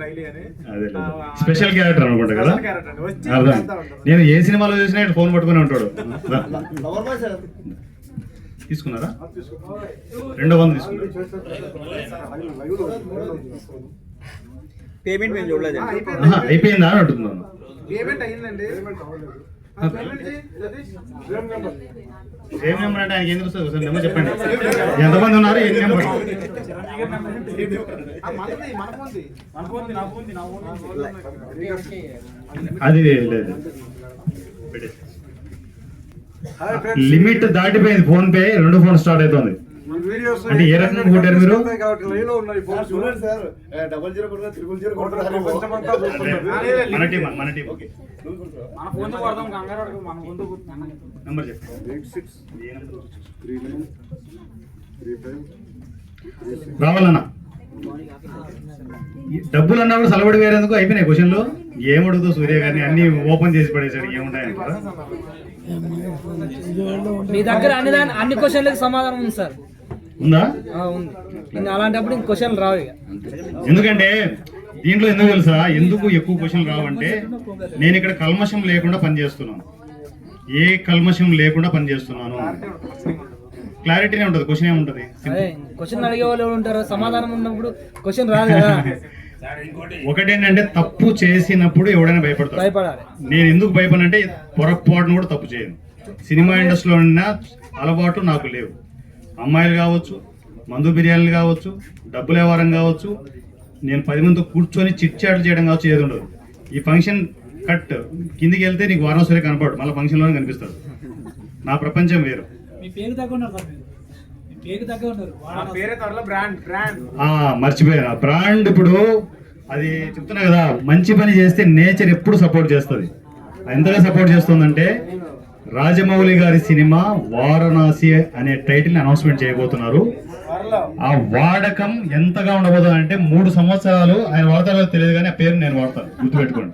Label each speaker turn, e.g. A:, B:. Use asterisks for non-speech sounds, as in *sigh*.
A: Daily అని.
B: Special character అనుకుంటా కదా?
A: స్పెషల్ క్యారెక్టర్ అండి. వచ్చి
B: అర్థం. నేను ఏ సినిమాలో చూసినా ఫోన్ పట్టుకుని ఉంటాడు. తీసుకున్నారా? రెండో వంద తీసుకున్నారు
C: పేమెంట్ మేము చూడలేదు.
A: ఆ, అయిపోయింది.
B: అని అంటున్నాను.
A: పేమెంట్ అయ్యిందండి
B: సేమ్ నెంబర్ అంటే ఆయనకి ఏం తెలుస్తుంది ఒకసారి నెంబర్ చెప్పండి. ఎంతమంది ఉన్నారు? ఎన్ని నెంబర్. అది లేదు. లిమిట్ దాటిపోయింది ఫోన్ పే రెండు ఫోన్ స్టార్ట్ అవుతుంది. అంటే ఏ రకంగా కొట్టారు మీరు?
D: చూడండి sir. Double zero triple zero
B: మన టీం మన టీం
A: మన ఫోన్తో కొడదాం, కంగారు పడకు, మన ఫోన్తో కొడతాం.
B: నెంబర్ చెప్పు. ఏ రావాలన్నా. డబ్బులు అన్నప్పుడు సలబడి వేరేందుకు అయిపోయినాయి క్వశ్చన్లు. ఏమడుగుతూ సూర్య గారిని? అన్ని ఓపెన్ చేసి పడేసాడు. ఏముంటాయని కూడా.
E: మీ దగ్గర అన్ని అన్ని క్వశ్చన్లకు సమాధానం ఉంది సార్.
B: ఉందా?
E: అలాంటప్పుడు ఇంక క్వశ్చన్లు రావు
B: ఎందుకంటే దీంట్లో ఎందుకు తెలుసా? ఎందుకు ఎక్కువ క్వశ్చన్లు రావంటే నేను ఇక్కడ కల్మషం లేకుండా పనిచేస్తున్నాను. ఏ కల్మషం లేకుండా పనిచేస్తున్నాను? క్లారిటీనే ఉంటుంది క్వశ్చన్ ఏముంటది
E: క్వశ్చన్ అడిగే వాళ్ళు ఉంటారు? సమాధానం ఉన్నప్పుడు క్వశ్చన్ రాదు కదా. *laughs*
B: ఒకటేంటంటే తప్పు చేసినప్పుడు ఎవడైనా భయపడతాడు.
E: భయపడాలి.
B: నేను ఎందుకు భయపడనంటే పొరపాటును కూడా తప్పు చేయను. సినిమా ఇండస్ట్రీలో ఉన్న అలవాటు నాకు లేవు. అమ్మాయిలు కావచ్చు మందు బిర్యానీలు కావచ్చు డబ్బుల వ్యవహారం కావచ్చు నేను పది మందితో కూర్చొని చిట్ చాట్లు చేయడం కావచ్చు ఏది ఉండదు. ఈ ఫంక్షన్ కట్ కిందికి వెళ్తే నీకు వారణాసురే కనపడు మళ్ళీ ఫంక్షన్లోనే కనిపిస్తాడు. నా ప్రపంచం వేరు.
E: మీ పేరు తగ్గ ఉన్నారు సార్ మీరు. మీ పేరు తగ్గ ఉన్నారు.
A: నా పేరే త్వరలో బ్రాండ్ బ్రాండ్.
B: ఆ మర్చిపోయాను ఆ బ్రాండ్ ఇప్పుడు అది చెప్తున్నా కదా మంచి పని చేస్తే నేచర్ ఎప్పుడు సపోర్ట్ చేస్తుంది. ఎంతగా సపోర్ట్ చేస్తుందంటే రాజమౌళి గారి సినిమా వారణాసి అనే టైటిల్ అనౌన్స్మెంట్ చేయబోతున్నారు. ఆ వాడకం ఎంతగా ఉండబోతుంది అంటే మూడు సంవత్సరాలు ఆయన వాడతారో తెలియదు కానీ ఆ పేరు నేను వాడతాను. గుర్తుపెట్టుకోండి.